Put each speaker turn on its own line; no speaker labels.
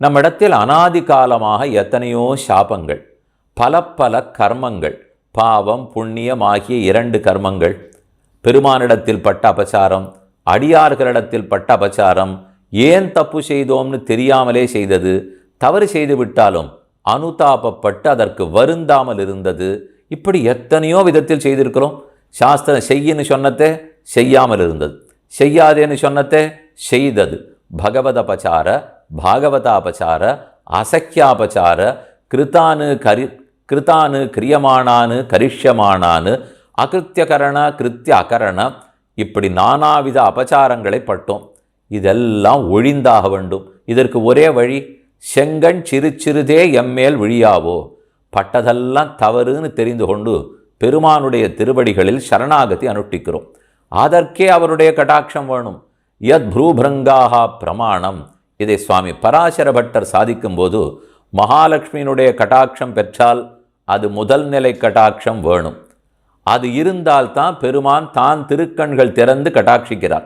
நம்மிடத்தில் அனாதி காலமாக எத்தனையோ சாபங்கள் பல பல கர்மங்கள் பாவம் புண்ணியம் ஆகிய இரண்டு கர்மங்கள் பெருமானிடத்தில் பட்ட அபச்சாரம் அடியார்களிடத்தில் பட்ட அபச்சாரம் ஏன் தப்பு செய்தோம்னு தெரியாமலே செய்தது தவறு செய்து விட்டாலும் அனுதாபப்பட்டு அதற்கு வருந்தாமல் இருந்தது இப்படி எத்தனையோ விதத்தில் செய்திருக்கிறோம். சாஸ்திரம் செய்யின்னு சொன்னதே செய்யாமல் இருந்தது செய்யாதேன்னு சொன்னதே செய்தது பகவத பச்சார பாகவதாபச்சார அசக்கியாபச்சார கிருத்தானு கரி கிருத்தானு கிரியமானானு கரிஷ்யமானானு அகிருத்தியகரண கிருத்திய அகரண இப்படி நானாவித அபச்சாரங்களை பட்டோம். இதெல்லாம் ஒழிந்தாக வேண்டும். இதற்கு ஒரே வழி செங்கண் சிறு சிறுதே எம்மேல் விழியாவோ? பட்டதெல்லாம் தவறுன்னு தெரிந்து கொண்டு பெருமானுடைய திருவடிகளில் சரணாகதி அனுஷ்டிக்கிறோம். அதற்கே அவருடைய கடாட்சம் வேணும். யத் ப்ரூபிரங்காக பிரமாணம். இதை சுவாமி பராசர பட்டர் சாதிக்கும்போது மகாலட்சுமியினுடைய கட்டாட்சம் பெற்றால் அது முதல் நிலை கட்டாட்சம் வேணும். அது இருந்தால்தான் பெருமான் தான் திருக்கண்கள் திறந்து கட்டாட்சிக்கிறார்.